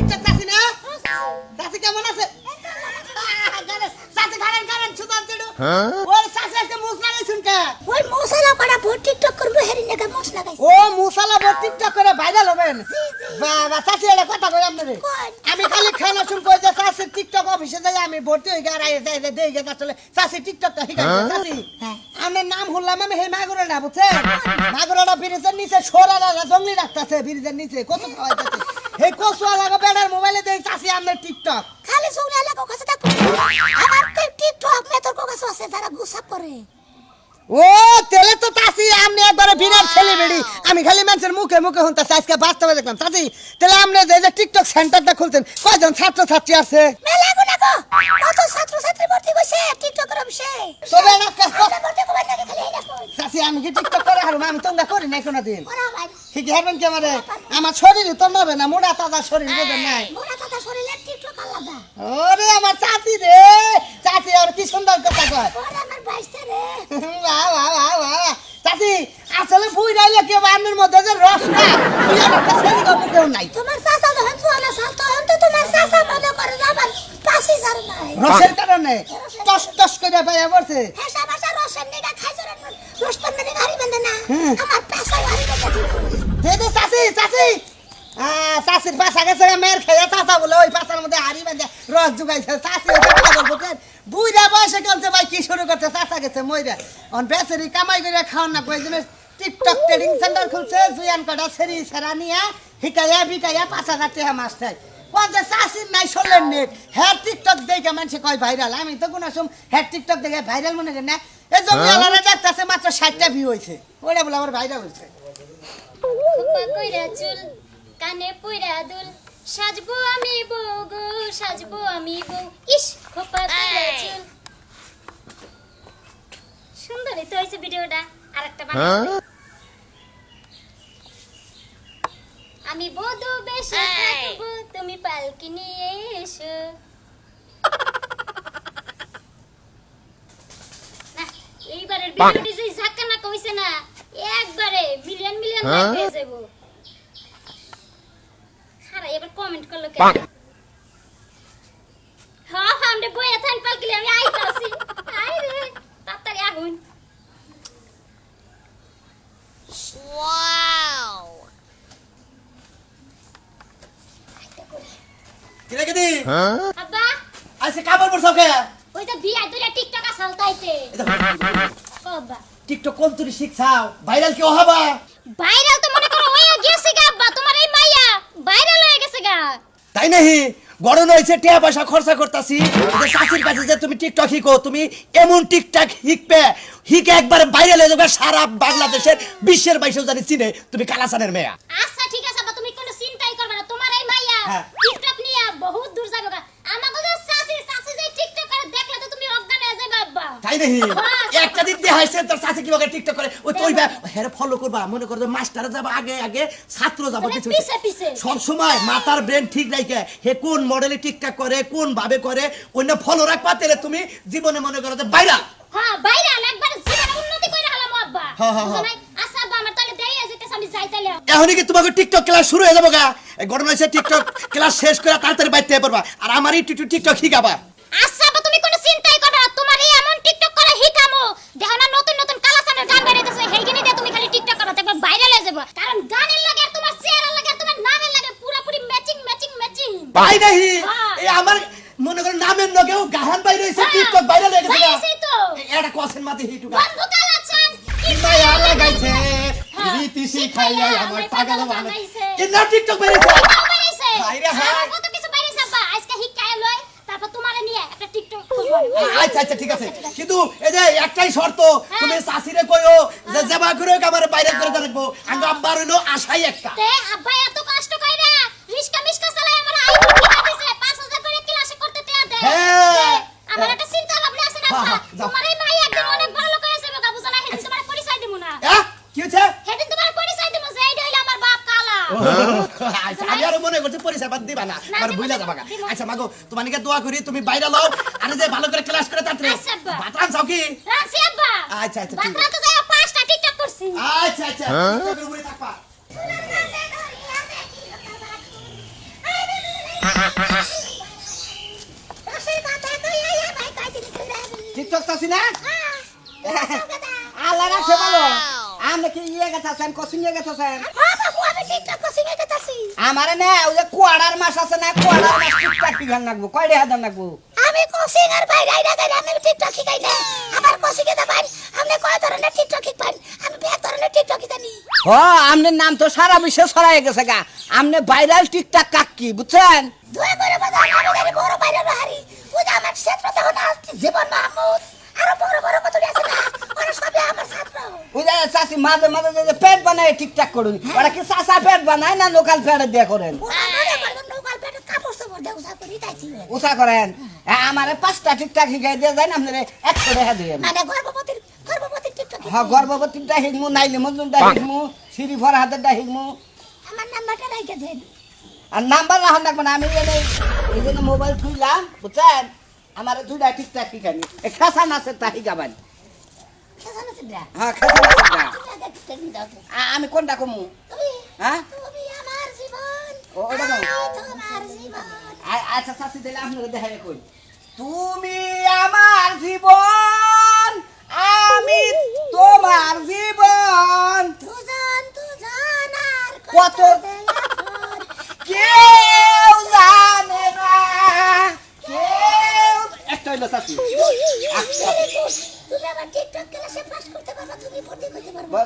TikTok চাচি না? চাচি কেমন আছে? চাচি খারেন খারেন সুদান চেড়ু ওই চাচি আজকে মুখ লাগাইছুন কে ওই মশলা করা ভোট টিকটক করব হেরি নাকি মশ লাগাইছে। ও মুসালা বড় টিকটক করে ভাইরাল হবেন। বাবা চাচি এটা কথা কই আপনারে। আমি খালি খানা শুন কই যে চাচি টিকটক অফিসে যাই আমি ভর্তি হই গা রাই যাই যাই দেই গেছে আসলে চাচি টিকটকটা শিখাই চাচি হ্যাঁ। আমার নাম শুনলাম আমি হে মাগুরাটা বুঝছে মাগুরাটা ব্রিজের নিচে সোরালা জঙ্গলি রাখতেছে ব্রিজের নিচে কত খাওয়াইতেছে। গুসাপ করে। ও তেলে তো তাসি আমনে একবারে বিরাট ছেলেবেড়ি আমি খালি মানুষের মুখে মুখে শুনতে আজকে বাস্তবে দেখলাম। তাসি তেলে আমনে যে যে টিকটক সেন্টারটা খুলছেন কয়জন ছাত্র ছাত্রী আছে? মেলা গো কত ছাত্র ছাত্রী ভর্তি কইছে টিকটক অফিসে। তবে না কা- ভর্তি করবেন নাকি খালি এটা কই চাচি আমি কি টিকটক করে হারুম আমি তোমরা করি নাই কোনোদিন। ঠিক হারবেন কি আমারে? আমার শরীর তো নবে না মোটা তাজা শরীর বোঝেন নাই। মোরা কথা শরীরে টিকটক আলাদা। ওরে আমার চাচি রে! চাচি আর কি সুন্দর কথা কয়। ওরে আমার বাইসতে রে। বাহ বাহ বাহ বাহ। চাচি আসলে বুই রাইলে কি বান্নের মধ্যে যে রসটা তুই আমার কাছে কেউ নাই। তোমার চাচা যখন চলে সাল তখন তো তোমার চাচা মনে করে না আমার পাশে সার নাই রসের কারণে। টস টস করে পাইয়া পড়ছে। হেসা ভাষা রসেন নিগা খাই জরেন রস পান্নে গাড়ি বান্ধে না। হুম। আমার পেশায় গাড়ি বান্ধে দে দে চাচি চাচি। আহ, চাচির পাশা গেছে মেয়ের খেয়ে। চাচা বলে ওই পাশার মধ্যে হাড়ি বেঁধে রস জুগাইছে। চাচি ওটা পাগল বুঝছেন বুইরা বয়সে চলছে ভাই কি শুরু করছে? চাচা গেছে মইরা। অন বেচারি কামাই করে খাওয়ান না কয়েকজন টিকটক ট্রেডিং সেন্টার খুলছে জুয়ান কটা সেরি সেরা নিয়ে হিকাইয়া বিকাইয়া পাঁচ হাজার টাকা মাস পঞ্চাশ নাই ষোলের নেট হ্যাঁ টিকটক দেখে মানুষে কয় ভাইরাল আমি তো কোনো সময় হ্যাঁ টিকটক দেখে ভাইরাল মনে করি না। এই জমি আলাদা দেখতেছে মাত্র ষাটটা ভিউ হয়েছে। ওটা বলে আমার ভাইরাল হয়েছে। খোপা কইরা চুল কানে পইরা দুল। সাজবো আমি বউ গো সাজবো আমি বউ ইস খোপা কইরা চুল। সুন্দরই তো হয়েছে ভিডিওটা। আরেকটা বানাবো আমি বধু বেশে থাকব তুমি পালকি নিয়ে এসো। এইবারের ভিডিওটি যে ঝাক্কা না কইছে না একবারে মিলিয়ন মিলিয়ন লাইক হয়ে যাব খারা এবার কমেন্ট করল কেন? হ্যাঁ হ্যাঁ আমরা বইয়া থান পালকি আমি আইতাছি আই রে তাড়াতাড়ি আগুন কিরে কিদি আব্বা। আজকে কাপড় পরছাও কে? ওই তো বিয়া দুইটা টিকটক আসালতাইতে কব্বা টিকটক কোন তুই শিখছাও? ভাইরাল কি হবা? ভাইরাল তো মনে করো হয়ে গেছে গা আব্বা তোমার এই মাইয়া ভাইরাল হয়ে গেছে গা। তাই নাহি? বড় নইছে টিয়া পয়সা খরচা করতাছি। চাষির কাছে যে তুমি টিকটক শিখো তুমি এমন টিকটক শিখবে। শিখে একবার বাইরে লে যাবে সারা বাংলাদেশের বিশ্বের বাইশেও জানি চিনে। তুমি কালাসানের মেয়া। আচ্ছা ঠিক আছে আব্বা তুমি কোনো চিন্তাই করবে না তোমার এই মাইয়া হ্যাঁ। টিকটক নিয়ে বহুত দূর যাবে গা আমাকে তো সাসি সাসি যে টিকটক করে দেখলে তো তুমি অজ্ঞান হয়ে যাবে আব্বা তাই নাহি। একটা দিন দিয়ে হাসছে তোর চাষি কীভাবে টিকটক করে? ওই তো হ্যাঁ ফলো করবা। মনে করো মাস্টার যাব আগে আগে ছাত্র যাব কিছু পিছে পিছে। সব সময় মাথার ব্রেন ঠিক রাখে হে কোন মডেলে টিকটক করে কোন ভাবে করে? অন্য ফলো রাখবা তাহলে তুমি জীবনে মনে করো যে বাইরা হ্যাঁ ভাইরাল একবার জীবনে উন্নতি করে হলাম আব্বা। হ্যাঁ, হ্যাঁ? আচ্ছা আব্বা আমার তাহলে দেরি আছে আমি যাই তাহলে। এখনই কি তোমাকে টিকটক ক্লাস শুরু হয়ে যাব গা? ঘটনা টিকটক ক্লাস শেষ করে তাড়াতাড়ি বাইতে পারবা আর আমার টিকটক শিখাবা। আচ্ছা আব্বা তুমি কোনো চিন্তাই করবে না তোমার এই এমন টিকটক করে হিকামো দেখো না নতুন নতুন কালাসানের গান বেরিয়েছে সেই জিনিস দিয়ে তুমি খালি টিকটক করো দেখবে ভাইরাল হয়ে যাবে কারণ গানের লাগে আর তোমার চেহারার লাগে আর তোমার নামের লাগে পুরোপুরি ম্যাচিং ম্যাচিং ম্যাচিং ভাই নাহি হ্যাঁ। এই আমার মনে করেন নামের লগেও গাহান বাইরে হ্যাঁ, টিকটক বাইরে লেগে গেছে। তো। এটা কসেন মাঝে হিটুকা বন্ধু কালাচান কি মায়া লাগাইছে হ্যাঁ, রীতি শিখাইয়া আমার পাগল বানাইছে। এ না টিকটক বেরিয়েছে। বাইরে হ্যাঁ। কত কিছু বেরিয়েছে। আজকে হিকায় লয়, তারপর তোমারে নিয়ে একটা টিকটক করব। আচ্ছা আচ্ছা ঠিক আছে। কিন্তু এই যে একটাই শর্ত হ্যাঁ। তুমি শাশিরে কইও যে জেবা করে আমার বাইরে করে রাখব। আঙ্গ আব্বার হইল আশাই একটা। তে আব্বা এত কষ্ট কইরা রিস্কা মিস্কা চালাই আমার আইফোন কিনা দিছে। 5000 করে ক্লাসে করতে তে দে হ্যাঁ। আমার একটা চিন্তা ভাবনা আছে না হ্যাঁ, আব্বা? হ্যাঁ, তোমার এই মাই একদিন অনেক ভালো লোক হয়েছে বাবা বুঝো হেদিন তোমার পরিচয় দিমু না। হ্যাঁ কি হচ্ছে হেদিন তোমার পরিচয় দিমু যে এইটা হইল আমার বাপ কালা। আচ্ছা, আমি আরও মনে করছি পরিচয় বাদ দিবা না। দিব, বুঝলা দিব, যাবা দিব। আচ্ছা মাগো তোমার নিকে দোয়া করি তুমি বাইরে লও। আরে যে ভালো করে ক্লাস করে তাতে আচ্ছা, বাতরান চাও কি? আচ্ছা আচ্ছা বাতরা তো যাই পাঁচটা টিকটক করছি। আচ্ছা আচ্ছা হ্যাঁ? টিকটকের উপরে থাকবা। টিকটক চাচ্ছি না? আল্লাহ রাখছে ভালো। আমরা কি ইয়ে গেছাছেন কসিংয়ে গেছাছেন আমারে না আছে না কোয়াড়ার মাছ টিকটক কি ঘান হাজার লাগবো আমি কোচিং আর বাইরে আইরা গাইরা আমি টিকটক শিখাই না। আমার কোচিং এ দেবাই আমি কয় ধরনের টিকটক শিখবাই আমি বেশ ধরনের টিকটক জানি। ও আমনের নাম তো সারা বিশ্বে ছড়াই গেছে গা। আমনে ভাইরাল টিকটাক কাকি বুঝছেন? দয়া করে বাজার আমি জানি বড় বাইরে হারি পূজা আমার ক্ষেত্র তখন আসছে জীবন মাহমুদ। আরও বড় বড় কত আছে না? ওরা সবই আমার ছাত্র। চাষি মাঝে মাঝে যে পেট বানায় ঠিকঠাক করুন। ওরা কি চাষা পেট বানায় না লোকাল পেট দিয়ে করেন? ওরা উষা করেন? আমারে পাঁচটা ঠিকঠাক শিখাই দিয়ে যায় না আপনার একশো টাকা দিয়ে মানে গর্ভবতীর গর্ভবতীর টিকটক হ্যাঁ গর্ভবতীটা শিখমু নাইলে মজুরটা শিখমু সিঁড়ি ভর হাতেরটা শিখমু। আমার নাম্বারটা রাইখে দেন। আর নাম্বার রাখুন রাখব না আমি এনে এই জন্য মোবাইল থুইলাম বুঝছেন? আমার দুইটা ঠিকঠাক শিখানি খাসা নাচের তা শিখাবেন। হ্যাঁ খাসা আমি কোনটা কমু? হ্যাঁ? আচ্ছা শাশি দিলে আপনাকে দেখাই কই। তুমি আমার জীবন আমি তোমার জীবন। কত- কেউ জানে না। কেউ একটা হইল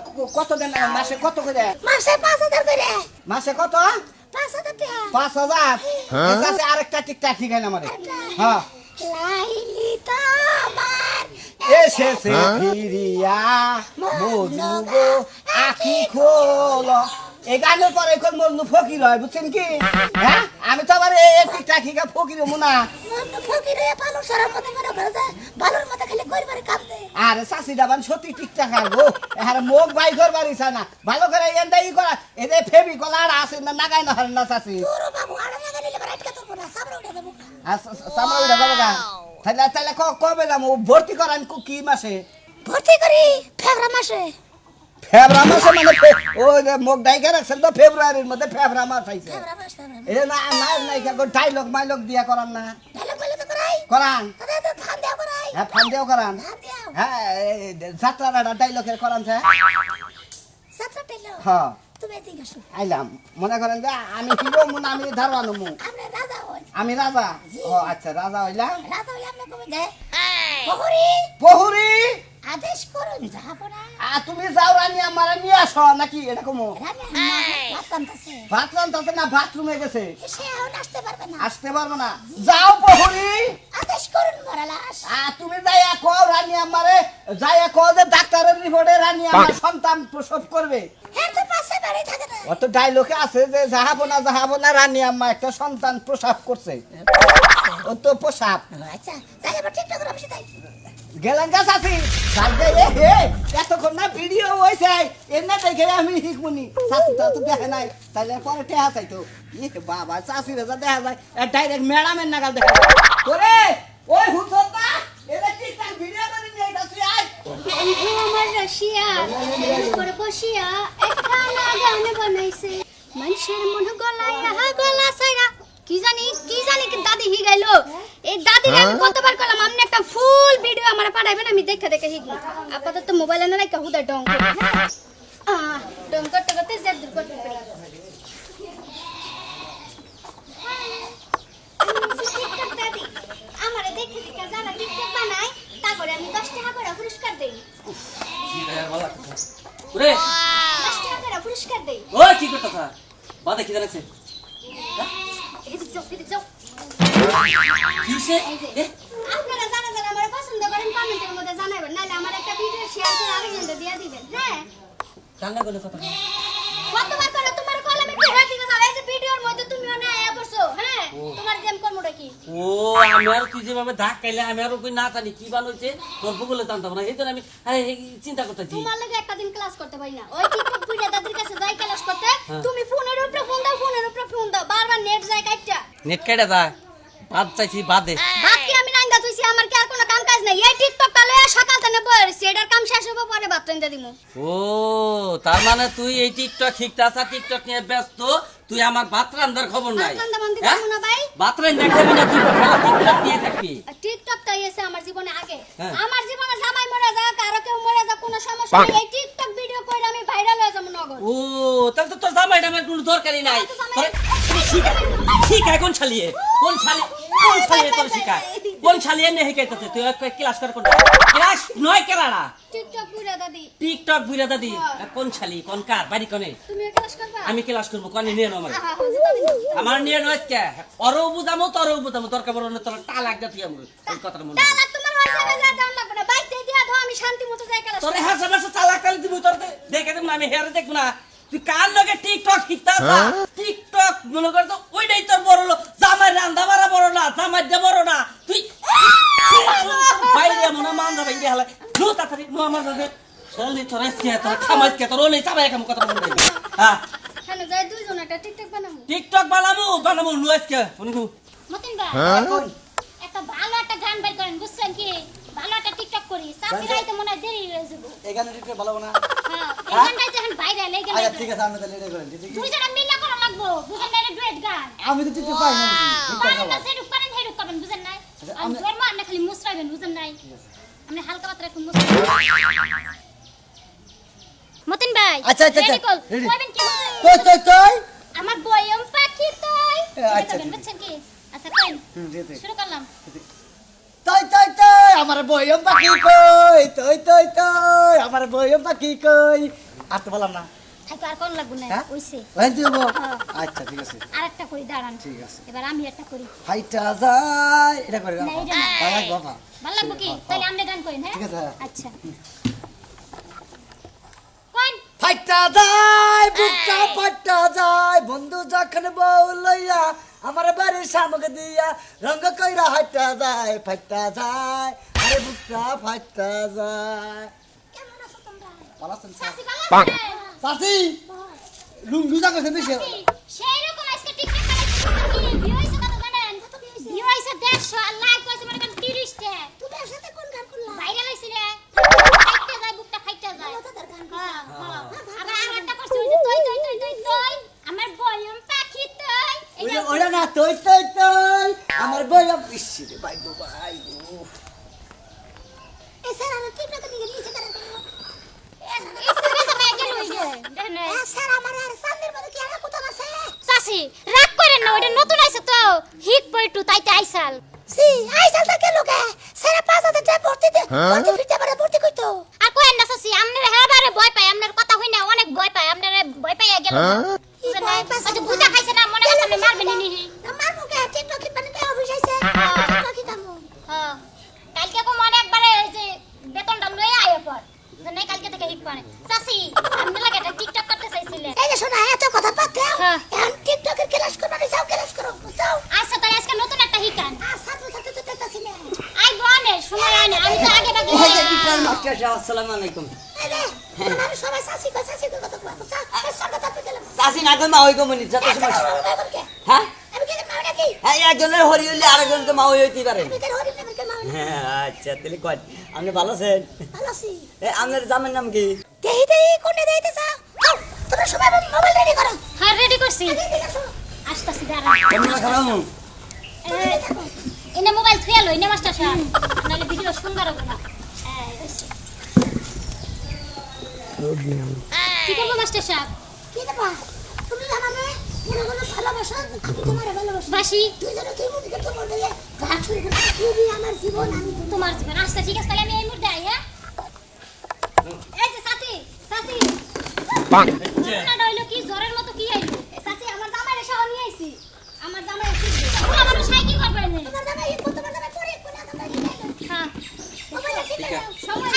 ক- কত দেন মাসে কত করে? মাসে পাঁচ হাজার করে। মাসে কত? পাঁচ হাজার? হাজার শাশি আরেকটা টিকটাক শিখাই আমারে? হ্যাঁ। এসেছে ফিরিয়া মজনু গো আখি খোল। এই গানের পরে এখন মজনু ফকির হয় বুঝছেন কি? হ্যাঁ? আমি তো আবার এই টিকটাক শিখা ফকির হব না। ফকির হয়ে পালন সরার মতো করে যে বালুর মতো খালি গরিবের কাম দেয় আর চাষি দাবান সত্যি টিকটাক গো। আর মুখ বাই করবার ইচ্ছা না। ভালো করে এনটা ই করা। এদের ফেবি কলা আর আছে না নাগাই না হারে না চাষি বাবু আড়া লাগা নিলে এবার আটকে না সামনে উঠে দেবো আর সামনে উঠে যাব তাহলে তাহলে কবে যাব? ভর্তি করান কি মাসে? ভর্তি করি ফেব্রুয়ারি মাসে। ফেব্রুয়ারি মাসে মানে ওই মুখ ডাইকে রাখছেন তো ফেব্রুয়ারির মধ্যে ফেব্রুয়ারি মাস আইছে এ না নাই নাই কেন ডাইলগ মাইলগ দিয়া করান না। করান? হ্যাঁ ফান দিয়েও করান। হ্যাঁ যাত্রা ডাইলগের করান স্যার হ্যাঁ আইলাম। মনে করেন যে আমি হিরো মুন আমি ধারওয়ানো মু রাজা আমি রাজা? ও আচ্ছা রাজা হইলাম। রাজা হই আদেশ করুন যাব না। আ তুমি যাও রানী আমার নিয়ে আসো নাকি? এটা কমো রানী ভাত রান্তাছে না বাথরুমে গেছে। সে এখন আসতে পারবে না। আসতে পারব না। যাও প্রহরী। আদেশ করুন মরালাস। আ তুমি যাইয়া কও রানী আমারে যাইয়া কও যে ডাক্তারের রিপোর্টে রানী আমার সন্তান প্রসব করবে। হ্যাঁ তো পাশে বাড়ি থাকে না। অত ডাইলগে আছে যে যাহাবো না যাহাবো না রানী আম্মা একটা সন্তান প্রসাব করছে। ও তো প্রসাব। আচ্ছা তাই আবার ঠিকঠাক করে বসে তাই। গেলেন গাছ আছি এতক্ষণ না ভিডিও হয়েছে এনে দেখে আমি শিখবনি শাশি তো তো দেখে নাই তাহলে পরে টেহা চাইতো। ই বাবা চাষি রেজা দেখা যায় ডাইরেক্ট ম্যাডামের নাগাল দেখা ওরে, ওই হুসন না ভিডিও করে নিয়ে আইতাছি, আয়। আমার রসিয়া করে বসিয়া, একটা বানাইছে। মানুষের মন গলায় গলা সাইরা কি জানি কি জানি কি দাদি হি গাইলো এই দাদি আমি কতবার করলাম আপনি একটা ফুল ভিডিও আমার পাঠাইবেন আমি দেখে দেখে শিখব। আপাতত মোবাইলে না রাখা হুদা ডং ডং করতে করতে জেদ দূর করতে আমারে দেখে দেখে টিকটক আমি দশ টাকা করে পুরস্কার দেই। ওরে দশ টাকা করে পুরস্কার দেই। ও কি করতেছ? বাদে কি জানাচ্ছে এদিকে যাও এদিকে যাও কিসে? আপনারা যারা যারা আমার পছন্দ করেন কমেন্টের মধ্যে জানাবেন নাহলে আমার একটা ভিডিও শেয়ার করে আরেকজনকে দিয়ে দিবেন হ্যাঁ? করলে কথা কতবার করে তোমার কলমে বেড়া দিতে যাও এই যে ভিডিওর মধ্যে তুমি পড়ছো হ্যাঁ? তোমার গেম কর্মটা কি? ও আমি আর তুই যেভাবে ধাক খাইলে আমি আর কই না জানি কি বানাইছে তোর ভূগোলে জানতাম না এই জন্য আমি চিন্তা করতেছি। তোমার লাগে একটা দিন ক্লাস করতে পারি না। ওই টিকটক ভিডিও দাদির কাছে যাই ক্লাস করতে হ্যাঁ। তুমি ফোনের উপরে ফোন দাও ফোনের উপরে ফোন দাও বারবার নেট যায় কাটটা নেট কেটে যা বাদ চাইছি বাদে। বাকি আমি নাঙ্গা তুইছি আমার কি আর কোনো কাম কাজ না এই টিকটক কালে সকাল থেকে বইছি এটার কাম শেষ হবে পরে ভাত দিমু। ও তার মানে তুই এই টিকটক শিখতাছা টিকটক নিয়ে ব্যস্ত তুই আমার ভাত রান্দার খবর নাই। ভাত হ্যাঁ? করব না ভাই? ভাত রান্দা খাবি না তুই খালি টিকটক নিয়ে থাকবি। আর টিকটকটাই এসে আমার জীবনে আগে। হ্যাঁ। আমার জীবনে জামাই মরে যাক কারও কেউ মরে যাক কোনো সমস্যা নেই। এই টিকটক ভিডিও করে আমি ভাইরাল হয়ে যাব নগদ। ও তাহলে তো তোর জামাইটা আমার কোনো দরকারই নাই। তো জামাই- শিখা শিখা কোন ছালিয়ে কোন ছালি কোন ছালিয়ে তোর শিখা কোন ছালিয়ে নে হেকাইতেছে তুই এক ক্লাস কর কোন ক্লাস নয় কেরাড়া টিকটক বুইরা দাদি। টিকটক বুইরা দাদি। হ্যাঁ। কোন ছালি কোন কার? বাড়ি কোনে? তুমি ক্লাস করবা? আমি ক্লাস করব কোনে নিয়ে নাও আমার যাব। আমার নিয়ে নয় কে অরও বুঝামো তোরও বুঝামো। দরকার বড় না তোর টা লাগ তুই আমার এই কথাটা মনে তালাক তোমার ওই জায়গায় যা দেওয়ার লাগবে না বাইতে দিয়া দাও আমি শান্তি মতো যাই ক্লাস তোর হ্যাঁ সমস্যা তালাক তালি দিব তোর দেখে দেব না আমি হেরে দেখব না। তুই কার লগে টিকটক শিখতাস টিকটক মনে কর তো ওইটাই তোর বড় হলো জামাই রান্দা বাড়া বড় না জামাই দে বড় না। তুই বাইরে মনে মানজা বাইরে হালা। নো তাড়াতাড়ি নো আমার দে চলি তোর এসকে তোর খামাজ কে তোর ওলে চাবাই কাম কথা বলবি হ্যাঁ? হ্যাঁ যাই দুইজন একটা টিকটক বানাবো টিকটক বানাবো বানাবো নো আজকে শুনব মতিন ভাই একটা ভালো একটা গান বের করেন বুঝছেন কি? ভালো একটা টিকটক করি। চাষি রাইতে মনে হয় দেরি হয়ে যাব। এখানে টিকটক ভালো না। হ্যাঁ এই গানটাই তো এখন ভাইরাল এই আচ্ছা ঠিক আছে আমি তাহলে এটা করেন? দুইজনে মিলে করা লাগবো বুঝেন না ডুয়েট গান। আমি তো টিকটক পাই না পারেন না। সেটুক পারেন হেটুক করবেন বুঝেন নাই? আচ্ছা, আমি আমি- ধর্ম আপনি খালি মুসরাইবেন বুঝেন নাই? আপনি হালকা পাতলা একটু মুসরাইবেন। মতিন ভাই আচ্ছা, আচ্ছা, আচ্ছা। কইবেন কি কই কই কই? আমার বয়ম পাখি তাই। আচ্ছা, বুঝছেন কি? আচ্ছা। শুরু করলাম। তই তই তই আমার বয়ম পাখি কই? তই তই তই আমার বয়ম পাখি কই? আর তো বললাম না। থাকো আর কোন লাগবো না হ্যাঁ? ওইছে ওই দিব? হ্যাঁ। আচ্ছা ঠিক আছে। আরেকটা করি দাঁড়ান। ঠিক আছে। এবার আমি একটা করি। হাইটা যায়। এটা করে না, বাবা। ভালো লাগবো কি? তাহলে আপনি গান করেন হ্যাঁ? ঠিক আছে, হ্যাঁ। আচ্ছা। ফাইটা যায় বুকটা ফাইটা যায়। বন্ধু যখন বউ লইয়া আমার বাড়ির সামগ্রী দিয়া রঙ কইরা হাইটা যায় ফাইটা যায় আরে বুকটা ফাইটা যায়। কেমন আছো তোমরা? ভালো আছেন চাচি ভালো আছে? চাচি লুঙ্গি যা কইছেন বেশি সেই রকম আজকে টিকটক করে কি হইছে কত জানেন ভিউ হইছে 150 আর লাইক হইছে 30 টা তুমি সাথে কোন গান করলা ভাইরাল হইছে যায় বুকটা ফাইটটা যায়। হ্যাঁ হ্যাঁ। আবার আর একটা করছে ওই যে তই তই তই তই তই আমার বয়ম পাখি তই ওইটা ওইটা না তই তই তই আমার বইয়া ইসি রে ভাই গো ভাই গো। এ স্যার আমার টিকটক দিকে নিচে করে স্যার আমার আর সামনের মধ্যে কি আর কোথাও আছে? চাচি রাগ করেন না ওইটা নতুন আইছে তো। হিট পয়টু তাইতে আইসাল। সি আইসাল তা কে স্যার পাঁচ হাজার টাকা ভর্তি দে ভর্তি ফিরতে পারে ভর্তি কইতো আর কোয়েন না চাচি আপনার হেবারে ভয় পায় আপনার কথা হই না অনেক ভয় পায় আপনার ভয় পাইয়া গেল বুঝেন না? ভয় পাইছে? ওই যে ভূতা খাইছে না মনে হয় আপনি মারবেন নি। আমার মুখে টিকটক কি অফিস আইছে টিকটক কি কামু হ্যাঁ। কালকে কো মনে একবারে ওই যে বেতনটা লয়ে আয় পর নাই কালকে থেকে হিট পারে চাচি আপনি লাগে একটা টিকটক করতে চাইছিলেন এই যে শোনা এত কথা পাতে হ্যাঁ। এখন টিকটকের ক্লাস করবা না যাও ক্লাস করো যাও আচ্ছা তাহলে আজকে নতুন একটা হিকান আর ছাত্র ছাত্রী তো দেখতাছি না আই বনে সময় আনে আমি তো আগে বাগে আসসালামু আলাইকুম এই রে তোমার সবাই সাসি কই সাসি কই কথা কই চা সরকার তাতে গেলাম চাষি না গো মা হই গো যত সময় হ্যাঁ? হ্যাঁ একজনের হরি হইলে তো মা হইতে পারে। হ্যাঁ আচ্ছা তাহলে কয় আপনি ভালো আছেন? এ আপনার জামের নাম কি? দেই দেই কোনে দেইতে চা তোমরা সবাই মোবাইল রেডি করো। হ্যাঁ রেডি করছি। আসতাছি দাঁড়ান কেমন খারাপ এনে মোবাইল থুয়া লই নে মাস্টার সাহেব নাহলে ভিডিও সুন্দর হবে না। কি করব মাস্টার সাহেব? কি দেবা? তুমি জানাবে মনে করো ভালোবাসা তোমার ভালোবাসি। বাসি। দুইজনে তুই মুদিকে তোমার দিলে ঘাট তুমি আমার জীবন আমি তোমার তোমার জীবন। আচ্ছা ঠিক আছে তাহলে আমি এই মুহূর্তে আই হ্যাঁ? এই যে সাথী সাথী। ঘটনাটা হইল কি? জ্বরের মতো কি আইলো এ সাথী আমার জামাই এসে নিয়ে আইছি। আমার জামাই এসে মানুষ সাইকেল করবে না তোমার জামাই এই তোমার জামাই পরে কোন আদম হ্যাঁ। মোবাইল ঠিক আছে। সময়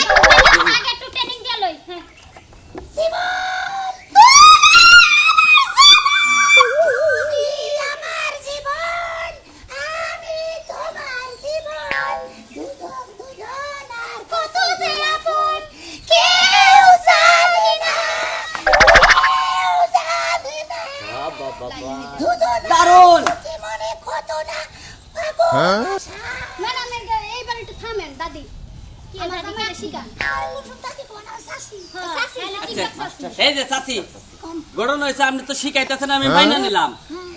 আগে একটু ট্রেনিং দিয়ে লই হ্যাঁ। তুমি শিখাইতেছেন আমি মাইনা নিলাম।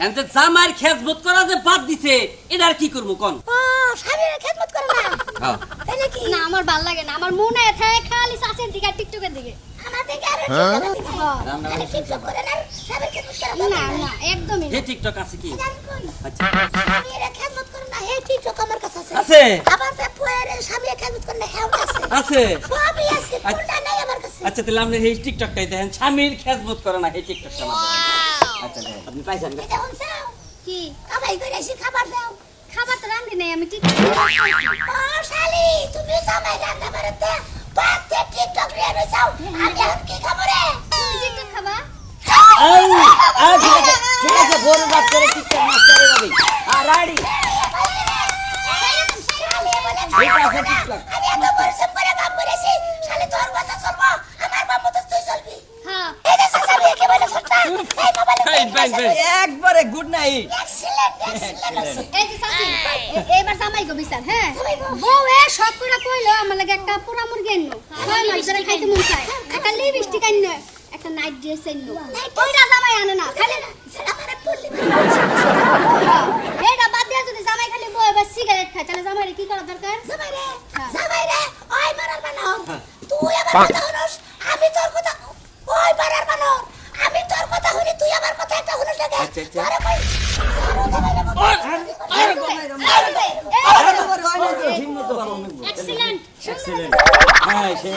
এনতে জামাইয়ের খেজমত করা যে বাদ দিছে এটা আর কি করব কোন? ও স্বামীর খেদমত করে না হ্যাঁ। তাহলে কি না আমার ভালো লাগে না। আমার মনে থাকে খালি দিকে আর টিকটকের দিকে। আমার আর হ্যাঁ। তাহলে টিকটক করে না স্বামীর খেদমত করে না না একদমই হে টিকটক আছে কি? আচ্ছা স্বামীর খেদমত করে না হে টিকটক আমার কাছে আছে। আছে? আবার তে পুয়ের স্বামীর খেদমত করে না হেও আছে। আছে? সবই আছে কোনটা নাই আমার কাছে। আচ্ছা তাহলে আপনি এই টিকটকটাই দেখেন স্বামীর খেজমত করে না টিকটকটা আমার। আচ্ছা দেখেন আপনি পাইছেন হনছাও কি? কামাই করে এসে খাবার দাও। খাবার তো রান্ধি নাই আমি ঠিক শালি তুমি জামাই রান্না করে দে বাদ দে টিকটক রে রইছাও আমি এখন কি খাব রে? তুমি টিকটক খাবা? আউ আউ ঠিক আছে ঠিক আছে বড় বাদ করে টিকটক মাস্টারে যাবি। আর রাডি ফাইন একবারে গুড নাইট এক্সিলেন্ট এক্সিলেন্ট এই যে চাচি এ- এবার জামাই গো বিচার হ্যাঁ? বউ এ সব করে কইলো আমার লাগে একটা পোড়া মুরগি আনলো ছয় মাস ধরে খাইতে মন চায়। একটা লিপস্টিক আনলো একটা নাইট ড্রেস আনলো ওইটা জামাই আনে না খালি সেটা এইটা বাদ দিয়ে যদি জামাই খালি বউ এবার সিগারেট খায় তাহলে জামাইরে কি করা দরকার? জামাই রে হ্যাঁ। জামাই রে ওই মারার বানর। তুই আমার কথা আমি তোর কথা ওই মারার বানর। আমি তোর কথা শুনি তুই আমার কথা একটা শুনস লাগে আচ্ছা, আচ্ছা। তোরে কই এক্সিলেন্ট হ্যাঁ সেই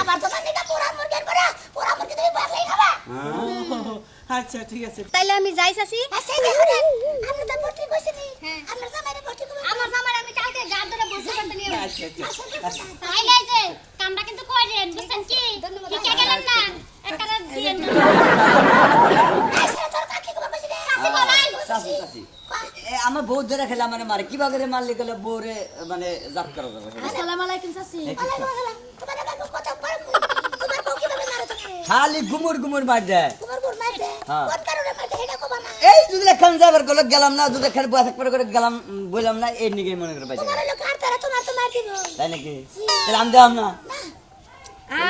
আমার তোমার নিকা পোড়া মুরগির পোড়া পোড়া মুরগি তুমি বাসলাই খাবা আচ্ছা ঠিক আছে। তাইলে আমি যাই চাচি। আচ্ছা দেখুন আপনি তো ভর্তি কইছেন হ্যাঁ। আপনার জামাইরে ভর্তি করবেন আমার জামাই আমি কালকে গা ধরে বসে করতে নিয়ে আচ্ছা আচ্ছা। তাইলে এই যে কামটা কিন্তু করেন বুঝছেন কি? ঠিকই গেলেন না একটা দিয়েন আমার বউ ধরে খেলে মানে মারে। কিবা করে মারলে গেলে বউরে মানে জাত করা যাবে? আসসালামু আলাইকুম চাচি তোমারে খালি গুমুর মার দেয় হ্যাঁ। এই যদি এখান যাবার গেলে গেলাম না যদি এখানে বসে করে করে গেলাম বললাম না এই নিকে মনে করে পাইছে তাই নাকি? তাহলে আমি দিলাম না।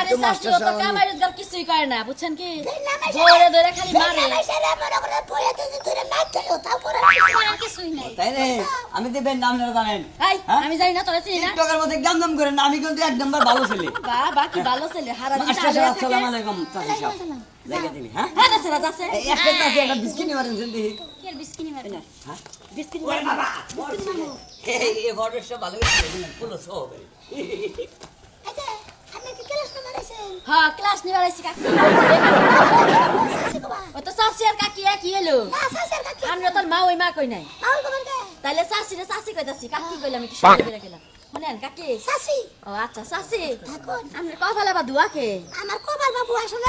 তো মাস্টার সাহেব কামাই রোজগার কিছুই করে না বুঝছেন কি ধরে খালি মারে মনে তাই আমি দেবেন নাম না জানেন হ্যাঁ? আমি জানি না তোরা চিনি না টিকটকের মধ্যে দাম দাম করে না আমি কিন্তু এক নম্বর ভালো ছেলে বা বাকি ভালো ছেলে হারা মাস্টার সাহেব আসসালামু আলাইকুম চাচি সাহেব দেখে দিলি হ্যাঁ হ্যাঁ না ছেলে একটা চাচি একটা বিস্কিট কি হ্যাঁ বিস্কিট বাবা এই এই ঘরের ভালো করে পুরো সব আচ্ছা আপনি কি ক্লাস না মারাইছেন হ্যাঁ ক্লাস নিবার আইছি কাকি ও তো চাচি আর কাকি একই এলো আমরা তোর মা ওই মা কই নাই তাইলে চাচি রে চাচি কইতাছি কাকি কইলাম একটু শুনে বেরে গেলাম শুনেন কাকি শাসি ও আচ্ছা থাকুন আমরা কপালে বা দুয়াকে আমার কবার বাবু আসলে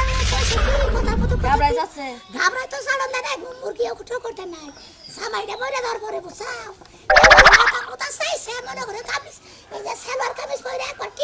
কথা বলতে ঘাবড়াই যাচ্ছে ঘাবড়াই তো সাড়ন দেয় না মুরগি উঠো করতে নাই সামাইটা বইরে ধর পরে বুঝাও মাথা কোথা চাইছে মনে করে কামিজ এই যে সেলার কামিজ পরে একবার করা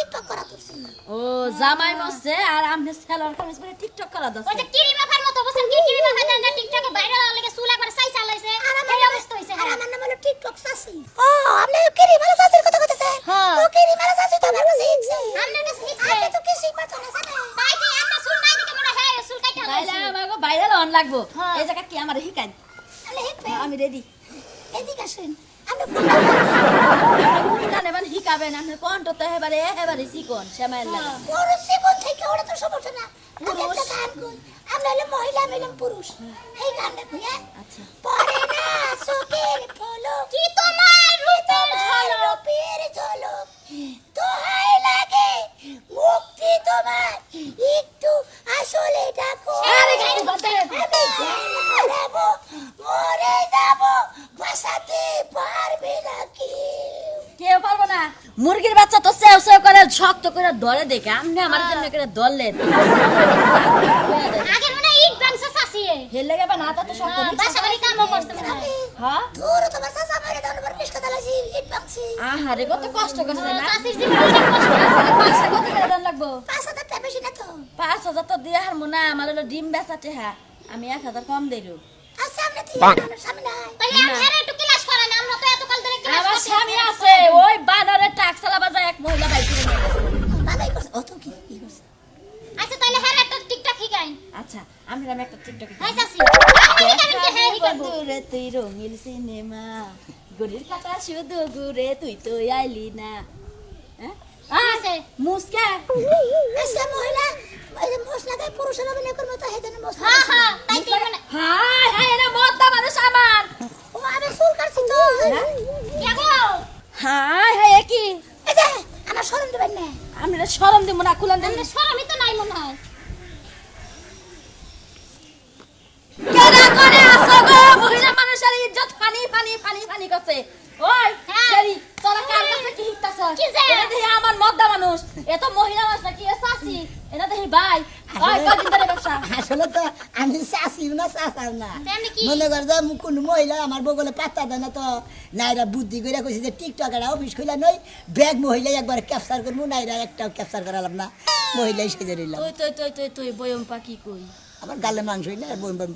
ও জামাই মরছে আর আমনে সেলর কামিজ পরে টিকটক করা ওই যে দছে কিরি মাখার মতো বুঝছেন কি কিরি মাখা দেন টিকটকে বাইরে লাগে চুলা করে সাই চালাইছে এই অবস্থা হইছে। আর আমার নাম হলো টিকটক চাচি। ও আপনি কিরি মারা চাচির কথা কইতেছেন। হ্যাঁ। ও কিরি মারা চাচি তো আমার কাছে শিখছে। আপনার কাছে শিখছে? আপনি তো কি শিখবা তো না জানেন? তাই কি আপনার চুল নাই দেখে মনে হয় চুল কাইটা তাইলে লাইছে আমাকে বাইরে লন লাগবো। এই জায়গা কি আমার হিকাই আমি রেডি এদিকে আসেন আপনি গানে হিকাবেন আপনি কণ্ঠ তো এবারে এবারে শিকন শ্যামাইল লাগে। বড় জীবন থেকে ওরা তো সমস্যা না। আমি একটা গান কই আমরা হলো মহিলা আমি পুরুষ। এই গানটা কই হ্যাঁ? আচ্ছা। করে ধরে দেখে আপনি আমার জন্য করে আগে মনে ইট হেলে গেবে না তা তো শক্ত বাসা বাড়ি কামও করছে মনে হ্যাঁ। দূর চাচা মারে দাও নম্বর মিষ্টি দালাজি ইট বাংসি আহারে কত কষ্ট করছে না? চাচির জীবনে অনেক কষ্ট পাঁচশো কত করে দাম লাগবো? পাঁচ হাজার টাকা বেশি না তো। পাঁচ হাজার তো দিয়ে হারমো না আমার হলো ডিম বেচা টেহা আমি এক হাজার কম আর সামনে তাহলে একটু ক্লাস করা না আমরা তো এতকাল ধরে ক্লাস আমার স্বামী আছি। ওই বানরের টাকসালা বাজায় এক মহিলা বাইক নিয়ে গেছে। অত কি কি করছে? আচ্ছা তাহলে হ্যাঁ একটা টিকটক শিখাই। আচ্ছা আমি আমি একটা টিকটক হ্যাঁ চাচি। কেন কে হ্যাঁ দূরে তুই রঙিল সিনেমা। গড়ির কাটা শুধু ঘুরে তুই তো আইলি না। হ্যাঁ? আছে। মুসকা আজকে মহিলা ওই যে মশলাকে পুরুষের অভিনয় করবে তো হেজন্য মশলা হ্যাঁ হ্যাঁ মানে হাই এটা মদ্দা মানুষ আমার। ও আমি চুল কাটছি তো। কে? আমার শরম দেবেন না। আমরা শরম দিব না কুলান আমরা সরমই তো নাই মনে হয়। করে আসো গো? মহিলা মানুষের ইজ্জত করছে। ওই হ্যাঁ। সেরি তোরা কার কাছে কি শিখতাছ কি যে? এটা দেখি আমার মদ্দা মানুষ। এ তো মহিলা মানুষ নাকি এ চাচি এটা দেখি ভাই ব্যবসা আসলে তো আমি চাষি না চাষার না? মনে কর যে কোন মহিলা আমার বগলে পাত্তা দেয় না তো নাইরা বুদ্ধি করে কইছে যে টিকটক একটা অফিস খুলে নই ব্যাগ মহিলা একবার ক্যাপচার করব নাইরা একটাও ক্যাপচার করালাম না। মহিলাই সেজে রইলাম। তুই তুই তুই তুই তুই বয়ম পাখি কই? আমার গালে মাংস হইলে আর বয়ম বয়ম